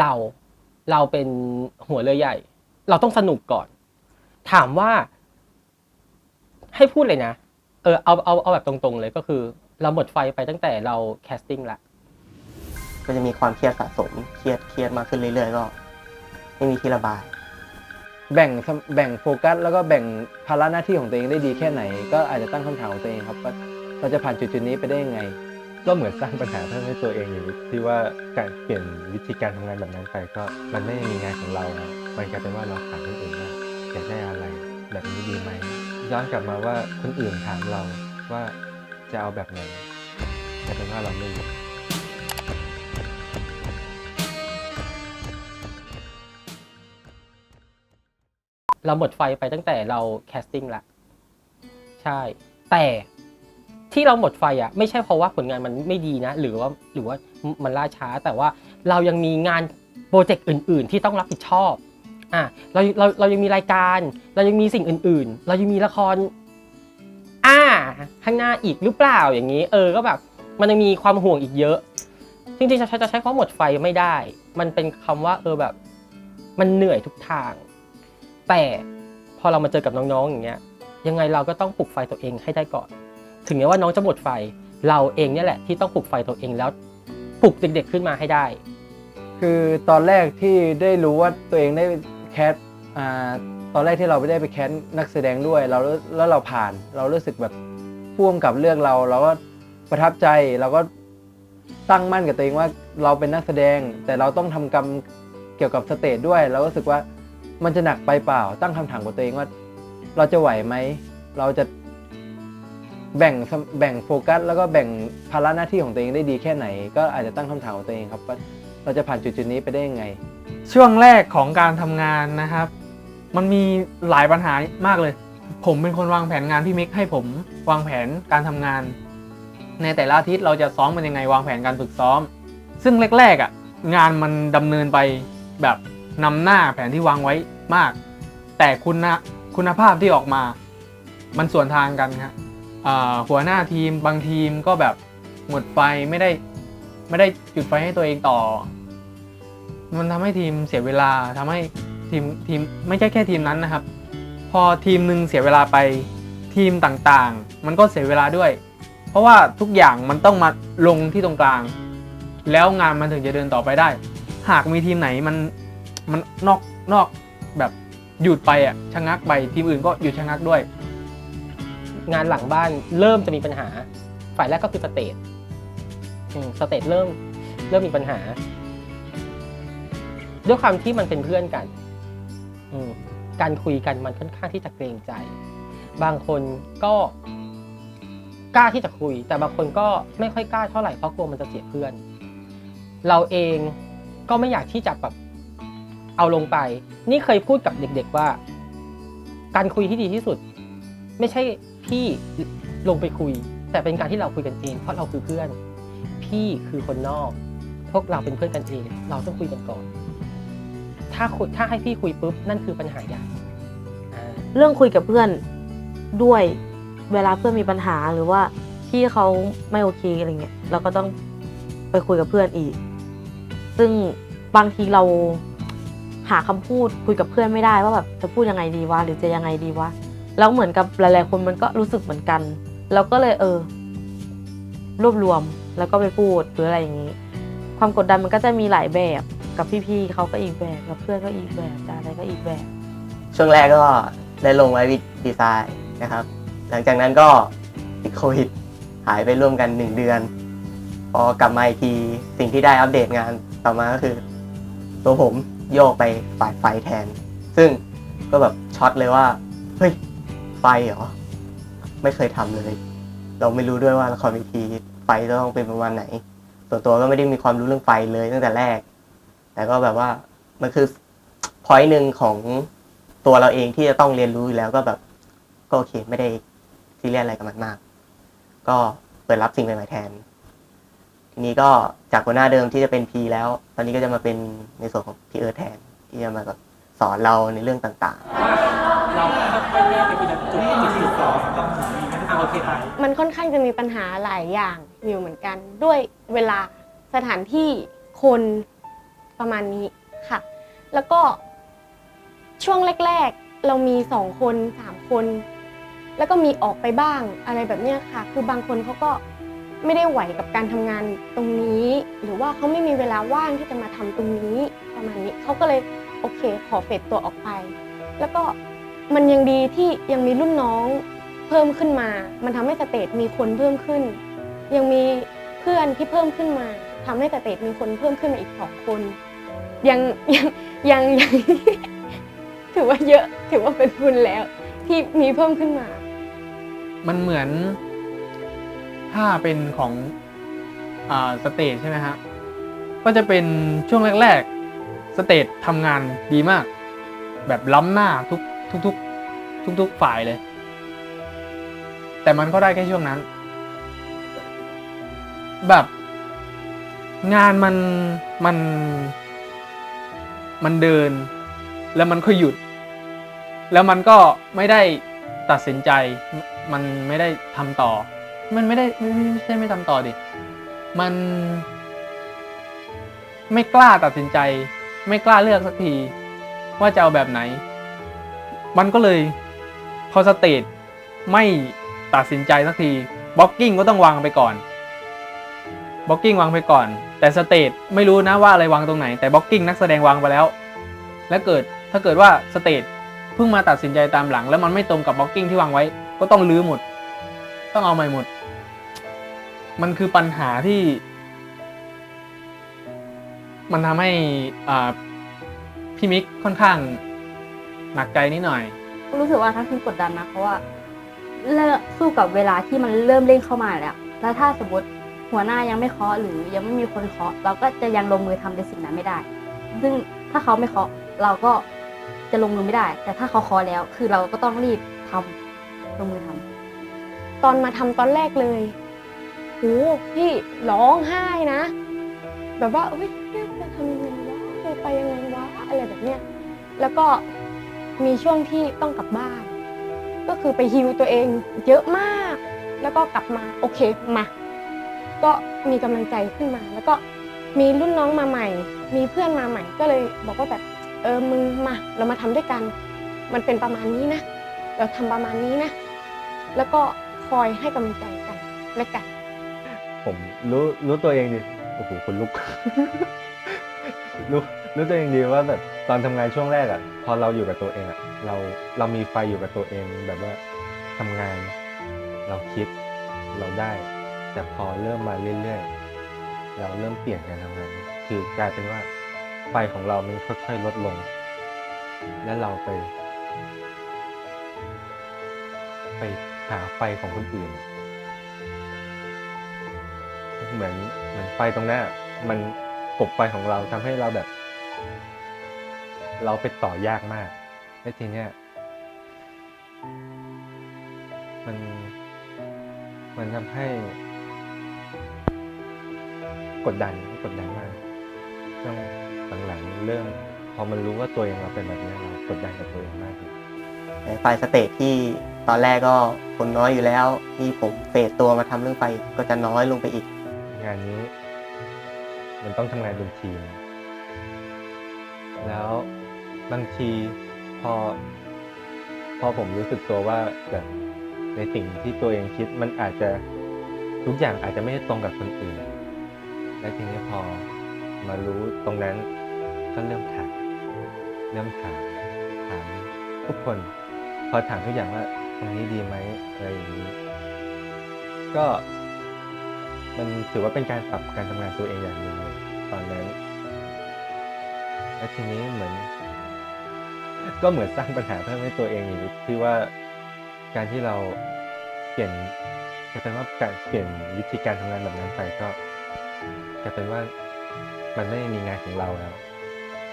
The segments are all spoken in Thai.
เราเราเป็นหัวเรือใหญ่ เราต้องสนุกก่อน ถามว่า ให้พูดเลยนะ เออเอาเอาเอาแบบตรงๆเลยก็คือ เราหมดไฟไปตั้งแต่เราแคสติ้งละก็จะมีความเครียดสะสมเครียดเครียดมากขึ้นเรื่อยๆก็ ไม่มีที่ระบาย แบ่งสมแบ่งโฟกัส แล้วก็แบ่งภาระหน้าที่ของตัวเองได้ดีแค่ไหน ก็อาจจะตั้งคำถามของตัวเองครับว่าเราจะผ่านจุดๆนี้ไปได้ยังไง ก็เหมือนสร้างปัญหาเพิ่มให้ตัวเองอยู่ที่ว่าการเปลี่ยนวิธีการทำงานแบบนั้นไปก็มันไม่มีงานของเราแล้วมันกลายเป็นว่าเราถามคนอื่นว่าอยากได้อะไรแบบนี้ดีไหมย้อนกลับมาว่าคนอื่นถามเราว่าจะเอาแบบไหนกลายเป็นว่าเราไม่รู้เราหมดไฟไปตั้งแต่เราแคสติ้งละ ใช่ แต่ ที่เราหมดไฟอะไม่ใช่เพราะว่าผลงานมันไม่ดีนะ หรือว่าหรือว่ามันล่าช้าแต่ว่าเรายังมีงานโปรเจกต์อื่น ๆ ที่ต้องรับผิดชอบอะเราเราเรายังมีรายการ เรายังมีสิ่งอื่น ๆ เรายังมีละครอ่าข้างหน้าอีกหรือเปล่าอย่างนี้ เออก็แบบมันยังมีความห่วงอีกเยอะจริงๆจะใช้จะใช้คำว่าหมดไฟไม่ได้ มันเป็นคำว่าเออแบบ มันเหนื่อยทุกทาง แต่พอเรามาเจอกับน้องๆอย่างเงี้ย ยังไงเราก็ต้องปลุกไฟตัวเองให้ได้ก่อน ถึงแม้ว่าน้องจะหมดไฟ เราเองเนี่ยแหละที่ต้องปลุกไฟตัวเองแล้วปลุกเด็กๆขึ้นมาให้ได้ คือตอนแรกที่ได้รู้ว่าตัวเองได้แคสอ่าตอนแรกที่เราไม่ได้ไปแคสนักแสดงด้วยเราแล้วเราผ่าน เรารู้สึกแบบพ่วงกับเรื่องเราเราก็ประทับใจเราก็ตั้งมั่นกับตัวเองว่าเราเป็นนักแสดง แต่เราต้องทำกรรมเกี่ยวกับสเตจด้วย เรารู้สึกว่ามันจะหนักไปเปล่า ตั้งคำถามกับตัวเองว่า เราจะไหวไหม เราจะ แบ่งแบ่งโฟกัส แล้วก็แบ่งภาระหน้าที่ของตัวเองได้ดีแค่ไหน ก็อาจจะตั้งคำถามกับตัวเองครับว่าเราจะผ่านจุดๆนี้ไปได้ยังไง ช่วงแรกของการทำงานนะครับ มันมีหลายปัญหามากเลย ผมเป็นคนวางแผนงานพี่มิกให้ผมวางแผนการทำงาน ในแต่ละอาทิตย์เราจะซ้อมมันยังไงวางแผนการฝึกซ้อม ซึ่งแรกๆอะงานมันดำเนินไปแบบนำหน้าแผนที่วางไว้มาก แต่คุณคุณภาพที่ออกมา มันส่วนทางกันครับ หัวหน้าทีมบางทีมก็แบบหมดไฟไม่ได้ไม่ได้จุดไฟให้ตัวเองต่อ มันทำให้ทีมเสียเวลาทำให้ทีมทีมไม่ใช่แค่ทีมนั้นนะครับ พอทีมหนึ่งเสียเวลาไปทีมต่างๆ มันก็เสียเวลาด้วย เพราะว่าทุกอย่างมันต้องมาลงที่ตรงกลาง แล้วงานมันถึงจะเดินต่อไปได้ หากมีทีมไหนมันมันนอกนอกแบบหยุดไปอะชะงักไปทีมอื่นก็หยุดชะงักด้วย งานหลังบ้านเริ่มจะมีปัญหา ฝ่ายแรกก็คือสเตจอืมสเตจเริ่มเริ่มมีปัญหา ด้วยความที่มันเป็นเพื่อนกันการคุยกันมันค่อนข้างที่จะเกรงใจ บางคนก็กล้าที่จะคุย แต่บางคนก็ไม่ค่อยกล้าเท่าไหร่เพราะกลัวมันจะเสียเพื่อน เราเองก็ไม่อยากที่จะแบบเอาลงไป นี่เคยพูดกับเด็ก ๆว่า การคุยที่ดีที่สุด ไม่ใช่ พี่ลงไปคุย แต่เป็นการที่เราคุยกันเอง เพราะเราคือเพื่อน พี่คือคนนอก พวกเราเป็นเพื่อนกันเอง เราต้องคุยกันก่อน ถ้าคุยถ้าให้พี่คุยปุ๊บนั่นคือปัญหาใหญ่อ่าเรื่องคุยกับเพื่อนด้วยเวลาเพื่อนมีปัญหาหรือว่าพี่เขาไม่โอเคอะไรเงี้ยเราก็ต้องไปคุยกับเพื่อนอีก ซึ่งบางทีเราหาคำพูดคุยกับเพื่อนไม่ได้ว่าแบบจะพูดยังไงดีวะหรือจะยังไงดีวะ แล้วเหมือนกับหลาย ๆ คนมันก็รู้สึกเหมือนกัน เราก็เลยเออ รวบรวมแล้วก็ไปพูดหรืออะไรอย่างนี้ ความกดดันมันก็จะมีหลายแบบกับพี่ ๆเขาก็อีกแบบกับเพื่อนก็อีกแบบอะไรก็อีกแบบ ช่วงแรกก็ได้ลงไว้วิดดีไซน์นะครับ หลังจากนั้นก็ติดโควิดหายไปร่วมกัน 1 เดือน พอกลับมาอีกทีสิ่งที่ได้อัปเดตงานต่อมาก็คือ ตัวผมโยกไปฝ่ายไฟแทน ซึ่งก็แบบช็อตเลยว่า เฮ้ย ไฟเหรอ ไม่เคยทำเลย เราไม่รู้ด้วยว่าละครเวทีไฟจะต้องเป็นประมาณไหน ส่วนตัวก็ไม่ได้มีความรู้เรื่องไฟเลยตั้งแต่แรก แต่ก็แบบว่ามันคือพอยต์หนึ่งของตัวเราเองที่จะต้องเรียนรู้อยู่แล้วก็แบบ ก็โอเคไม่ได้ซีเรียสอะไรกับมันมาก ก็เปิดรับสิ่งใหม่ๆแทน ทีนี้ก็จากหัวหน้าเดิมที่จะเป็นพีแล้ว ตอนนี้ก็จะมาเป็นในส่วนของพีเอิร์ธแทนที่จะมาแบบ สอนเราในเรื่องต่างๆมันค่อนข้างจะมีปัญหาหลายอย่างอยู่เหมือนกัน ด้วยเวลาสถานที่คนประมาณนี้ค่ะ แล้วก็ช่วงแรกๆ เรามีสองคนสามคน แล้วก็มีออกไปบ้างอะไรแบบเนี้ยค่ะ คือบางคนเขาก็ไม่ได้ไหวกับการทำงานตรงนี้ หรือว่าเขาไม่มีเวลาว่างที่จะมาทำตรงนี้ประมาณนี้เขาก็เลย โอเค ขอเฟดตัวออกไป แล้วก็มันยังดีที่ยังมีรุ่นน้องเพิ่มขึ้นมา มันทำให้สเตจมีคนเพิ่มขึ้น ยังมีเพื่อนที่เพิ่มขึ้นมาทำให้สเตจมีคนเพิ่มขึ้นมาอีกสองคน ยังยังยังยังถือว่าเยอะถือว่าเป็นบุญแล้ว ที่มีเพิ่มขึ้นมา มันเหมือน ถ้าเป็นของอ่าสเตจใช่ไหมฮะก็จะเป็นช่วงแรก ๆ สเตจทำงานดีมาก แบบล้ำหน้าทุกทุกทุกทุกทุกฝ่ายเลย แต่มันก็ได้แค่ช่วงนั้น แบบงานมันมันมันเดิน แล้วมันก็หยุด แล้วมันก็ไม่ได้ตัดสินใจ มันไม่ได้ทำต่อ มันไม่ได้ไม่ไม่ไม่ใช่ไม่ทำต่อดิ มันไม่กล้าตัดสินใจ ไม่กล้าเลือกสักที ว่าจะเอาแบบไหน มันก็เลยพอสเตจไม่ตัดสินใจสักทีบล็อกกิ้งก็ต้องวางไปก่อนบล็อกกิ้งวางไปก่อน แต่สเตจไม่รู้นะว่าอะไรวางตรงไหนแต่บล็อกกิ้งนักแสดงวางไปแล้ว และเกิดถ้าเกิดว่าสเตจเพิ่งมาตัดสินใจตามหลัง แล้วมันไม่ตรงกับบล็อกกิ้งที่วางไว้ ก็ต้องลื้อหมด ต้องเอาใหม่หมด มันคือปัญหาที่ มันทำให้อ่าพี่มิกค่อนข้างหนักใจนิดหน่อย รู้สึกว่าทั้งทีมกดดันนะ เพราะว่าเลิกสู้กับเวลาที่มันเริ่มเร่งเข้ามาแล้ว แล้วถ้าสมมติหัวหน้ายังไม่เคาะหรือยังไม่มีคนเคาะเราก็จะยังลงมือทำในสิ่งนั้นไม่ได้ ซึ่งถ้าเขาไม่เคาะเราก็จะลงมือไม่ได้ แต่ถ้าเขาเคาะแล้ว คือเราก็ต้องรีบทำลงมือทำตอนมาทำตอนแรกเลยโหพี่ร้องไห้นะ แบบว่าเฮ้ย ไปยังไงวะอะไรแบบเนี้ยแล้วก็มีช่วงที่ต้องกลับบ้าน ก็คือไปฮิวตัวเองเยอะมาก แล้วก็กลับมาโอเคมาก็มีกำลังใจขึ้นมา แล้วก็มีรุ่นน้องมาใหม่ มีเพื่อนมาใหม่ ก็เลยบอกว่าแบบเออมึงมาเรามาทำด้วยกัน มันเป็นประมาณนี้นะ เราทำประมาณนี้นะ แล้วก็คอยให้กำลังใจกันและกัน ผมรู้รู้ตัวเองดิโอ้โหคนลุกรู้ รู้ตัวเองดีว่าแบบตอนทำงานช่วงแรกอะ พอเราอยู่กับตัวเองอะ เราเรามีไฟอยู่กับตัวเองแบบว่าทำงาน เราคิดเราได้ แต่พอเริ่มมาเรื่อยๆ เราเริ่มเปลี่ยนการทำงาน คือกลายเป็นว่าไฟของเรามันค่อยๆลดลง และเราไป ไปหาไฟของคนอื่น เหมือนเหมือนไฟตรงนั้นอะมันกบไฟของเราทำให้เราแบบ เราไปต่อยากมาก และทีเนี้ยมันมันทำให้ กดดันกดดันมากช่วงหลังๆเริ่มพอมันรู้ว่าตัวเองเราเป็นแบบนี้เรากดดันกับตัวเองมากเลยในไฟล์สเตจที่ตอนแรกก็คนน้อยอยู่แล้วที่ผมเฟดตัวมาทำเรื่องไฟก็จะน้อยลงไปอีก งานนี้ มันต้องทำงานเป็นทีม แล้ว บางทีพอ พอผมรู้สึกตัวว่าแบบในสิ่งที่ตัวเองคิดมันอาจจะทุกอย่างอาจจะไม่ได้ตรงกับคนอื่น และทีนี้พอมารู้ตรงนั้นก็เริ่มถามเริ่มถามถามทุกคน พอถามทุกอย่างว่าตรงนี้ดีไหมอะไรอย่างนี้ ก็ มันถือว่าเป็นการปรับการทำงานตัวเองอย่างหนึ่งเลยตอนนั้นและทีนี้เหมือน ก็เหมือนสร้างปัญหาเพิ่มให้ตัวเองอยู่ที่ว่าการที่เราเปลี่ยนกลายเป็นว่าการเปลี่ยนวิธีการทำงานแบบนั้นไปก็กลายเป็นว่ามันไม่มีงานของเราแล้ว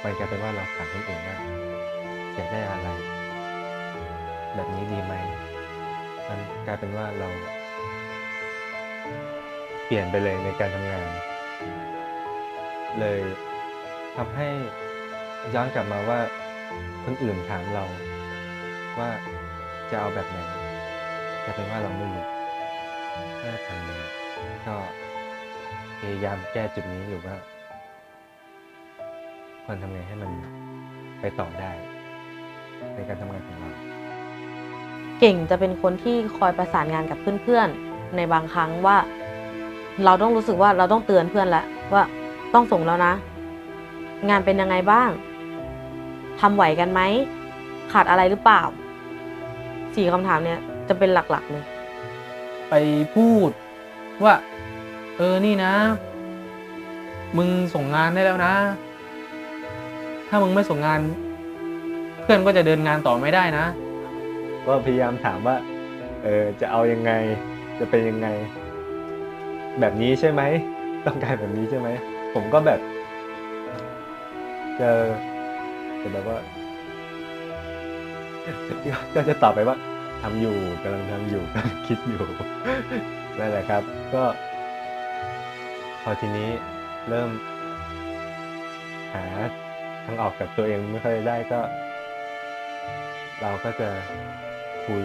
มันกลายเป็นว่าเราถามคนอื่นว่าอยากได้อะไร แบบนี้ดีไหมมันกลายเป็นว่าเรา เปลี่ยนไปเลยในการทำงาน เลยทำให้ย้อนกลับมาว่า คนอื่นถามเราว่าจะเอาแบบไหนกลายเป็นว่าเราไม่รู้แค่ทำเลยก็พยายามแก้จุดนี้อยู่ว่าควรทำไงให้มันไปต่อได้ ในการทำงานของเรา เก่งจะเป็นคนที่คอยประสานงานกับเพื่อนๆ ในบางครั้งว่า เราต้องรู้สึกว่าเราต้องเตือนเพื่อนแล้วว่าต้องส่งแล้วนะ งานเป็นยังไงบ้าง ทำไหวกันไหม ขาดอะไรหรือเปล่าสี่คำถามเนี่ยจะเป็นหลักๆเลยไปพูดว่า เออนี่นะ มึงส่งงานได้แล้วนะ ถ้ามึงไม่ส่งงาน เพื่อนก็จะเดินงานต่อไม่ได้นะ ก็พยายามถามว่า เออจะเอายังไง จะเป็นยังไง แบบนี้ใช่ไหม ต้องการแบบนี้ใช่ไหม ผมก็แบบเจอ จะแบบว่าก็จะตอบไปว่าทำอยู่กำลังทำอยู่กำลังคิดอยู่นั่นแหละครับ ก็ พอทีนี้เริ่ม หาทางออกกับตัวเองไม่ค่อยได้ก็ เราก็จะคุย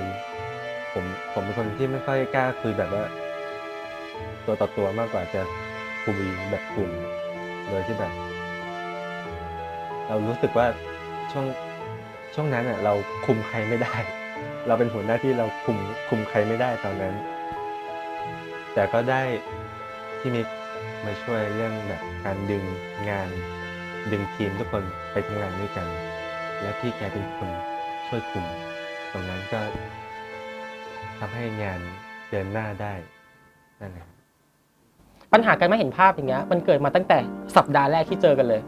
ผมผมเป็นคนที่ไม่ค่อยกล้าคุยแบบว่า ตัวต่อตัวมากกว่าจะคุยแบบกลุ่มโดยที่แบบ เรารู้สึกว่าช่วงช่วงนั้นอะเราคุมใครไม่ได้ เราเป็นหัวหน้าที่เราคุมคุมใครไม่ได้ตอนนั้น แต่ก็ได้ที่มิกมาช่วยเรื่องแบบการดึงงาน ดึงทีมทุกคนไปทำงานด้วยกัน และพี่แกเป็นคนช่วยคุม ตรงนั้นก็ทำให้งานเดินหน้าได้นั่นแหละปัญหาการไม่เห็นภาพอย่างเงี้ยมันเกิดมาตั้งแต่สัปดาห์แรกที่เจอกันเลย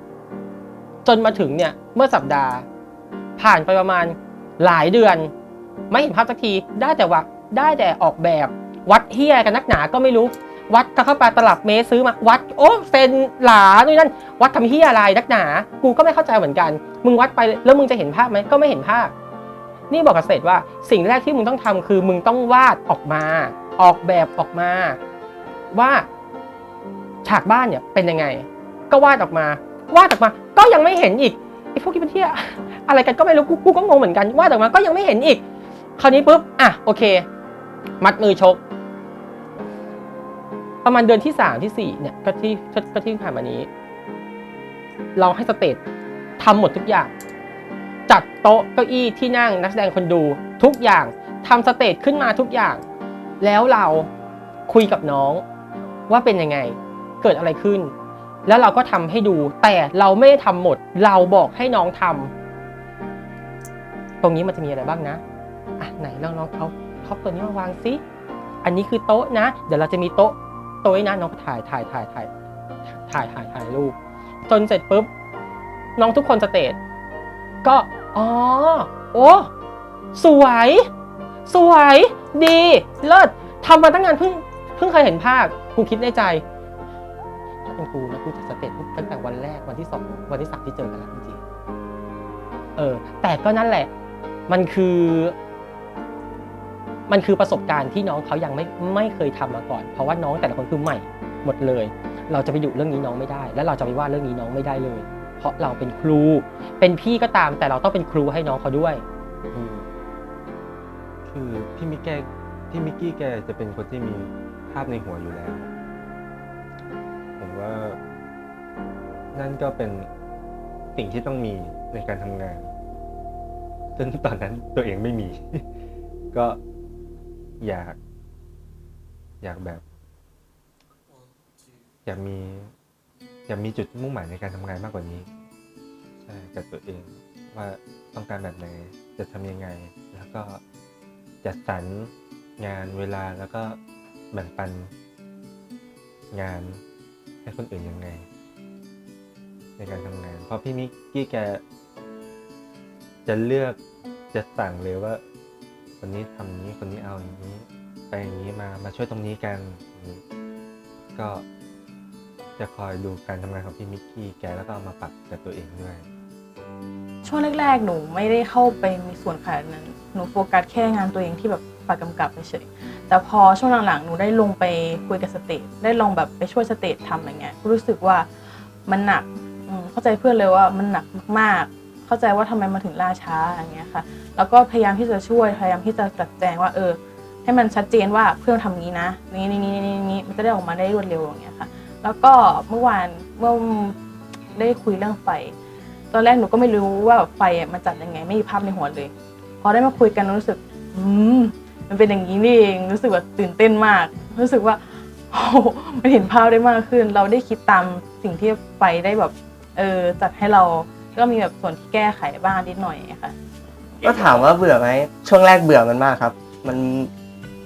นมาถึงเนี่ยเมื่อสัปดาห์ ผ่านไปประมาณหลายเดือน ไม่เห็นภาพสักทีได้แต่ว่าได้แต่ออกแบบวัดเฮียกันนักหนาก็ไม่รู้ วัดก็เข้าไปตลับเมตรซื้อมาวัดโอ้เซนหลานู่นนั่นวัดทำเฮียอะไรนักหนา กูก็ไม่เข้าใจเหมือนกัน มึงวัดไปแล้วมึงจะเห็นภาพไหมก็ไม่เห็นภาพ นี่บอกกับเศษว่าสิ่งแรกที่มึงต้องทำคือมึงต้องวาดออกมา ออกแบบออกมา ว่าฉากบ้านเนี่ยเป็นยังไง ก็วาดออกมา วาดออกมา ก็ยังไม่เห็นอีกไอ้พวกที่เป็นเที่ยอะไรกันก็ไม่รู้กูกูก็งงเหมือนกันวาดออกมาก็ยังไม่เห็นอีก คราวนี้ปุ๊บอะโอเค มัดมือชก ประมาณเดือนที่สามที่สี่เนี่ยก็ที่ก็ที่ผ่านมานี้ เราให้สเตจทำหมดทุกอย่าง จัดโต๊ะเก้าอี้ที่นั่งนักแสดงคนดูทุกอย่างทำสเตจขึ้นมาทุกอย่าง แล้วเราคุยกับน้องว่าเป็นยังไง เกิดอะไรขึ้น แล้วเราก็ทำให้ดู แต่เราไม่ได้ทำหมด เราบอกให้น้องทำตรงนี้มันจะมีอะไรบ้างนะอะไหนลองลองเอาท็อปตัวนี้มาวางซิอันนี้คือโต๊ะนะ เดี๋ยวเราจะมีโต๊ะโต๊ะนี้นะน้องถ่ายถ่ายถ่ายถ่ายถ่ายถ่ายถ่ายรูปจนเสร็จปุ๊บน้องทุกคนสเตจก็อ๋อโอ้สวย สวย ดี เลิศทำมาตั้งนานเพิ่งเพิ่งเคยเห็นภาพกูคิดในใจ เป็นกูนะกูจะสเตจตั้งแต่วันแรกวันที่สองวันที่สามที่เจอกันแล้วจริงๆเออ แต่ก็นั่นแหละ มันคือ มันคือประสบการณ์ที่น้องเขายังไม่ไม่เคยทำมาก่อน เพราะว่าน้องแต่ละคนคือใหม่หมดเลย เราจะไปอยู่เรื่องนี้น้องไม่ได้ และเราจะไปว่าเรื่องนี้น้องไม่ได้เลย เพราะเราเป็นครู เป็นพี่ก็ตาม แต่เราต้องเป็นครูให้น้องเขาด้วยคือพี่มิกแกพี่มิกกี้แกจะเป็นคนที่มีภาพในหัวอยู่แล้ว นั่นก็เป็นสิ่งที่ต้องมีในการทำงาน ซึ่งตอนนั้นตัวเองไม่มี ก็อยาก อยากแบบ อยากมี อยากมีจุดมุ่งหมายในการทำงานมากกว่านี้ ใช่กับตัวเองว่าต้องการแบบไหนจะทำยังไง แล้วก็จัดสรรงานเวลาแล้วก็แบ่งปันงานให้คนอื่นยังไง ในการทำงาน เพราะพี่มิกกี้แก จะเลือกจะสั่งเลยว่า คนนี้ทำอย่านี้คนนี้เอาอย่างนี้ ไปอย่างนี้มามาช่วยตรงนี้กัน ก็จะคอยดูการทำงานของพี่มิกกี้แกแล้วก็เอามาปรับกับตัวเองด้วย ช่วงแรกๆ หนูไม่ได้เข้าไปมีส่วนขนาดนั้น หนูโฟกัสแค่งานตัวเองที่แบบฝากกำกับเฉยๆแต่พอช่วงหลังๆ หนูได้ลงไปคุยกับสเตจได้ลองแบบไปช่วยสเตจทำอะไรเงี้ยรู้สึกว่ามันหนัก เข้าใจเพื่อนเลยว่ามันหนักมากๆ เข้าใจว่าทำไมมาถึงล่าช้าอย่างเงี้ยค่ะ แล้วก็พยายามที่จะช่วยพยายามที่จะจัดแจงว่าเออ ให้มันชัดเจนว่าเพื่อนทำนี้นะนี่นี่นี่นี่นี่มันจะได้ออกมาได้รวดเร็วอย่างเงี้ยค่ะ แล้วก็เมื่อวานเมื่อได้คุยเรื่องไฟ ตอนแรกหนูก็ไม่รู้ว่าไฟมันจัดยังไงไม่มีภาพในหัวเลย พอได้มาคุยกันรู้สึก อืมมันเป็นอย่างนี้นี่เองรู้สึกว่าตื่นเต้นมาก รู้สึกว่าโอ้มันเห็นภาพได้มากขึ้น เราได้คิดตามสิ่งที่ไฟได้แบบ เออจัดให้เราก็มีแบบส่วนที่แก้ไขบ้างนิดหน่อยค่ะก็ถามว่าเบื่อไหมช่วงแรกเบื่อมันมากครับ มัน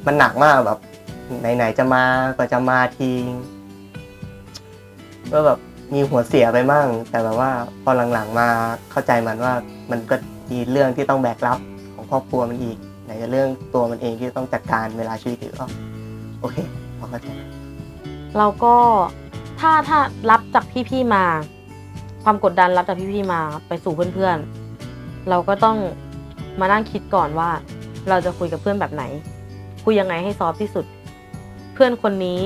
มันหนักมากแบบ ไหนๆจะมากว่าจะมาทีก็แบบมีหัวเสียไปมั่งแต่แบบว่าพอหลังๆมาเข้าใจมันว่า มันก็มีเรื่องที่ต้องแบกรับของครอบครัวมันอีกไหนจะเรื่องตัวมันเองที่ต้องจัดการเวลาชีวิตอยู่ก็โอเคพอเข้าใจเราก็ถ้าถ้ารับจากพี่ๆมา ความกดดันรับจากพี่ๆมาไปสู่เพื่อนๆ เราก็ต้องมานั่งคิดก่อนว่า เราจะคุยกับเพื่อนแบบไหน คุยยังไงให้ซอฟที่สุด เพื่อนคนนี้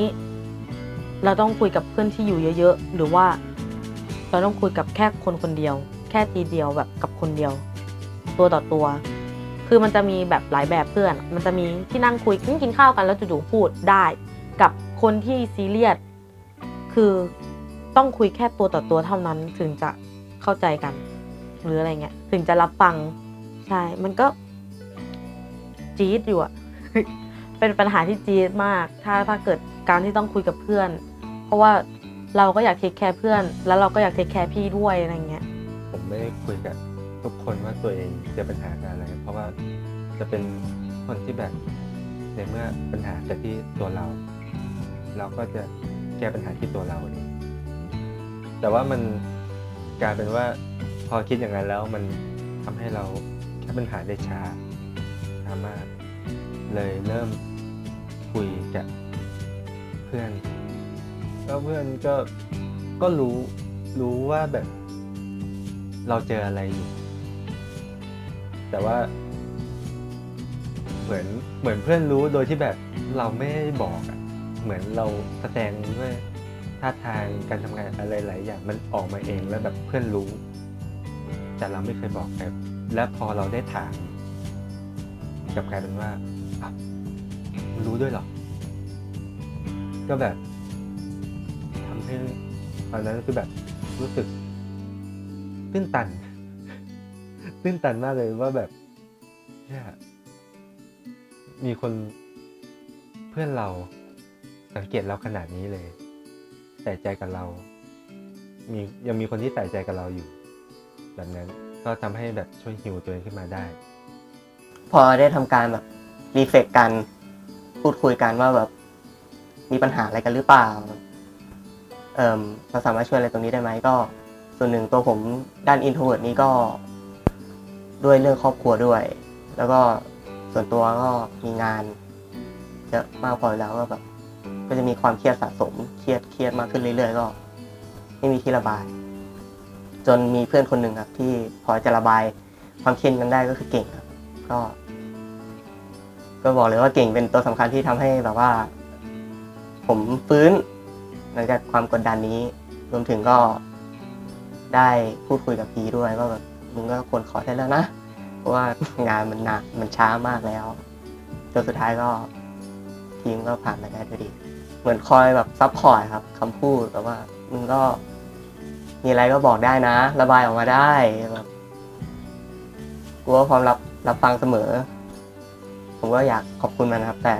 เราต้องคุยกับเพื่อนที่อยู่เยอะๆ หรือว่า เราต้องคุยกับแค่คนคนเดียว แค่ทีเดียวแบบกับคนเดียว ตัวต่อตัว คือมันจะมีแบบหลายแบบเพื่อน มันจะมีที่นั่งคุยกินข้าวกันแล้วจู่ๆพูดได้ กับคนที่ซีเรียสคือ ต้องคุยแค่ตัวต่อตัวเท่านั้นถึงจะเข้าใจกัน หรืออะไรเงี้ยถึงจะรับฟังใช่มันก็จี๊ดอยู่อะเป็นปัญหาที่จี๊ดมาก ถ้าถ้าเกิดการที่ต้องคุยกับเพื่อน เพราะว่าเราก็อยากเทคแคร์เพื่อน แล้วเราก็อยากเทคแคร์พี่ด้วยอะไรเงี้ย ผมไม่ได้คุยกับทุกคนว่าตัวเองเจอปัญหากับอะไร เพราะว่าจะเป็นคนที่แบบในเมื่อปัญหาเกิดที่ตัวเรา เราก็จะแก้ปัญหาที่ตัวเราเอง แต่ว่ามันกลายเป็นว่าพอคิดอย่างนั้นแล้วมันทำให้เราแก้ปัญหาได้ช้าช้ามาก เลยเริ่มคุยกับเพื่อนแล้วเพื่อนก็ก็รู้รู้ว่าแบบเราเจออะไรอยู่ แต่ว่า เหมือนเหมือนเพื่อนรู้โดยที่แบบเราไม่ได้บอกอะเหมือนเราแสดงด้วย ท่าทางการทำงานอะไรหลายอย่างมันออกมาเองแล้วแบบเพื่อนรู้ แต่เราไม่เคยบอกใครและพอเราได้ถามกับกลายเป็นว่าอ้าวมึงรู้ด้วยเหรอ ก็แบบทำให้ตอนนั้นคือแบบรู้สึกตื้นตันตื้นตันมากเลยว่าแบบเนี่ยมีคนเพื่อนเราสังเกตเราขนาดนี้เลย ส่ใจกับเรา มียังมีคนที่ใส่ใจกับเราอยู่ แบบนั้นก็ทำให้แบบช่วยฮิวตัวเองขึ้นมาได้ พอได้ทำการแบบรีเฟกกันพูดคุยกันว่าแบบมีปัญหาอะไรกันหรือเปล่า เอ่มเราสามารถช่วยอะไรตรงนี้ได้ไหมก็ ส่วนหนึ่งตัวผมด้านอินโทรเวิร์ดนี้ก็ ด้วยเรื่องครอบครัวด้วย แล้วก็ส่วนตัวก็มีงานเยอะมากพอแล้วก็แบบ ก็จะมีความเครียดสะสม เครียดเครียดมากขึ้นเรื่อยๆก็ ไม่มีที่ระบาย จนมีเพื่อนคนหนึ่งครับ ที่พอจะระบายความเครียดนั้นได้ก็คือเก่งครับ ก็ ก็บอกเลยว่าเก่งเป็นตัวสำคัญที่ทำให้แบบว่า ผมฟื้นหลังจากความกดดันนี้รวมถึงก็ได้พูดคุยกับพีด้วยว่าแบบมึงก็ควรขอได้แล้วนะเพราะว่างานมันหนักมันช้ามากแล้วจนสุดท้ายก็ทีมก็ผ่านมาได้ด้วยดี เหมือนคอยแบบซัพพอร์ตครับคำพูดแบบว่ามึงก็ มีอะไรก็บอกได้นะ ระบายออกมาได้แบบกูก็พร้อมรับรับฟังเสมอ ผมก็อยากขอบคุณมันครับ แต่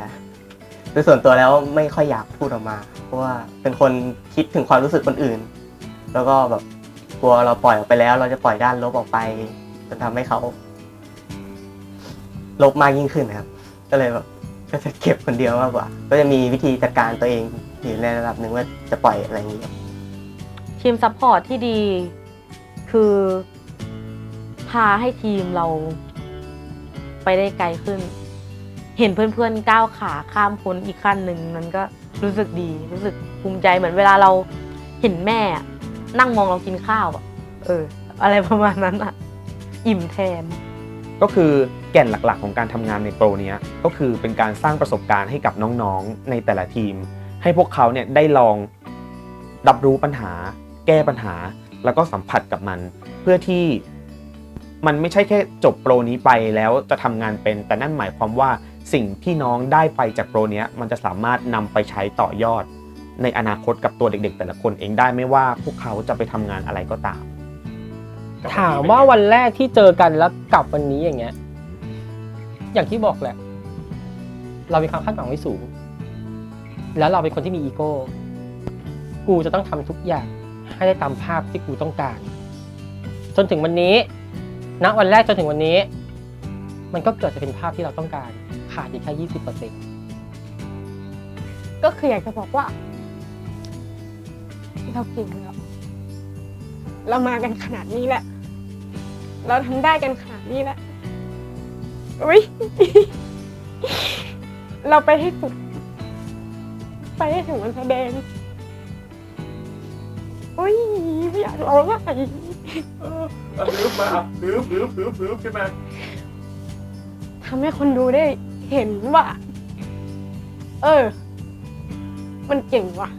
โดยส่วนตัวแล้วไม่ค่อยอยากพูดออกมา เพราะว่าเป็นคนคิดถึงความรู้สึกคนอื่น แล้วก็แบบกลัวเราปล่อยออกไปแล้ว เราจะปล่อยด้านลบออกไปจนทำให้เขา ลบมากยิ่งขึ้นครับ ก็เลยแบบ ก็จะเก็บคนเดียวมากกว่า ก็จะมีวิธีจัดการตัวเองอยู่ในระดับหนึ่งว่าจะปล่อยอะไรอย่างนี้ครับทีมซัพพอร์ตที่ดีคือพาให้ทีมเราไปได้ไกลขึ้น เห็นเพื่อนๆก้าวขาข้ามพ้นอีกขั้นหนึ่งมันก็รู้สึกดีรู้สึกภูมิใจเหมือนเวลาเราเห็นแม่อะนั่งมองเรากินข้าวอะเออ อะไรประมาณนั้นอะอิ่มแทน ก็คือ แก่นหลักๆ ของการทำงานในโปรเนี้ยก็คือเป็นการสร้างประสบการณ์ให้กับน้องๆในแต่ละทีม ให้พวกเขาเนี่ยได้ลองรับรู้ปัญหา แก้ปัญหา แล้วก็สัมผัสกับมัน เพื่อที่มันไม่ใช่แค่จบโปรนี้ไปแล้วจะทำงานเป็น แต่นั่นหมายความว่าสิ่งที่น้องได้ไปจากโปรเนี้ยมันจะสามารถนำไปใช้ต่อยอด ในอนาคตกับตัวเด็ก ๆ แต่ละคนเองได้ไม่ว่าพวกเขาจะไปทำงานอะไรก็ตาม ถามว่าวันแรกที่เจอกันแล้วกลับวันนี้อย่างเงี้ย อย่างที่บอกแหละ เรามีความคาดหวังไว้สูง แล้วเราเป็นคนที่มีอีโก้ กูจะต้องทำทุกอย่างให้ได้ตามภาพที่กูต้องการ จนถึงวันนี้ณวันแรกจนถึงวันนี้ มันก็เกิดจะเป็นภาพที่เราต้องการ ขาดอีกแค่ยี่สิบเปอร์เซ็นต์ก็คืออยากจะบอกว่า เราเก่งแล้วเรามากันขนาดนี้แหละ เราทำได้กันขนาดนี้แหละ อุ้ยเราไปให้สุด ไปให้ถึงวันแสดง อุ้ยไม่อยากร้องไห้ลืบมาลืบลืบลืบลืบขึ้นมาทำให้คนดูได้เห็นว่า เออ มันเก่งว่ะ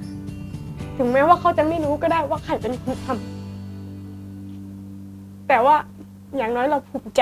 ถึงแม้ว่าเขาจะไม่รู้ก็ได้ว่าใครเป็นคนทำแต่ว่าอย่างน้อยเราภูมิใจ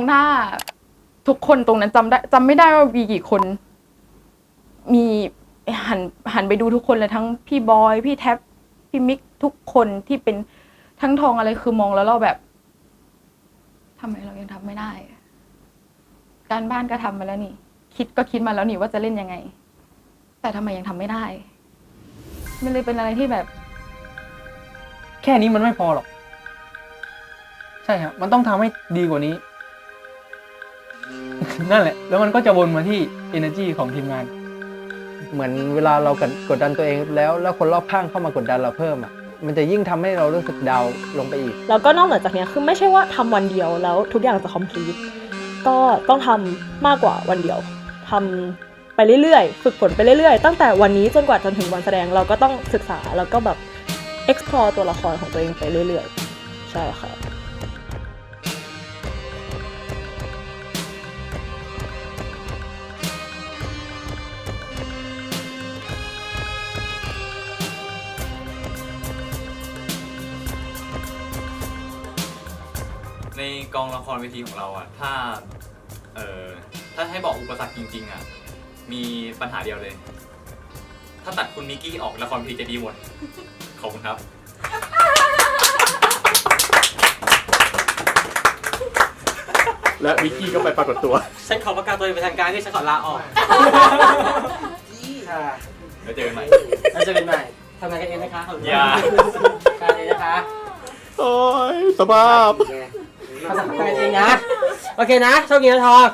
งหน้า ทุกคนตรงนั้นจำได้จำไม่ได้ว่ามีกี่คน มีหันหันไปดูทุกคนเลยทั้งพี่บอย พี่แท็บพี่มิกทุกคนที่เป็นทั้งทองอะไรคือมองแล้วเราแบบทำไมเรายังทำไม่ได้ การบ้านก็ทำมาแล้วนี่ คิดก็คิดมาแล้วนี่ว่าจะเล่นยังไง แต่ทำไมยังทำไม่ได้ มันเลยเป็นอะไรที่แบบ แค่นี้มันไม่พอหรอก ใช่ครับมันต้องทำให้ดีกว่านี้ นั่นแหละ แล้วมันก็จะวนมาที่ energy ของทีมงาน เหมือนเวลาเรากดกดดันตัวเองแล้ว แล้วคนรอบข้างเข้ามากดดันเราเพิ่มอะ มันจะยิ่งทำให้เรารู้สึกดาวน์ลงไปอีก แล้วก็นอกเหนือจากเนี้ยคือไม่ใช่ว่าทำวันเดียวแล้วทุกอย่างจะ complete ก็ต้องทำมากกว่าวันเดียวทำไปเรื่อยๆ ฝึกฝนไปเรื่อยๆ ตั้งแต่วันนี้จนกว่าจนถึงวันแสดงเราก็ต้องศึกษาแล้วก็แบบ explore ตัวละครของตัวเองไปเรื่อยๆ ใช่ค่ะ ในกองละครเวทีของเราอะ ถ้า เอ่อ ถ้าให้บอกอุปสรรคจริง ๆ อะ มีปัญหาเดียวเลย ถ้าตัดคุณนิกกี้ออกละครเวทีจะดีหมด ขอบคุณครับ และวิกกี้ก็ไปปรากฏตัว ฉันขอประกาศตัวเป็นทางการที่ฉันขอลาออกแล้วเจอกันใหม่เราจะเป็นใหม่ทำงานกันเองนะคะขอบคุณอย่าการเองนะคะโอ้ยสภาพ ภาษากันเองนะ โอเคนะโชคดีนะทอง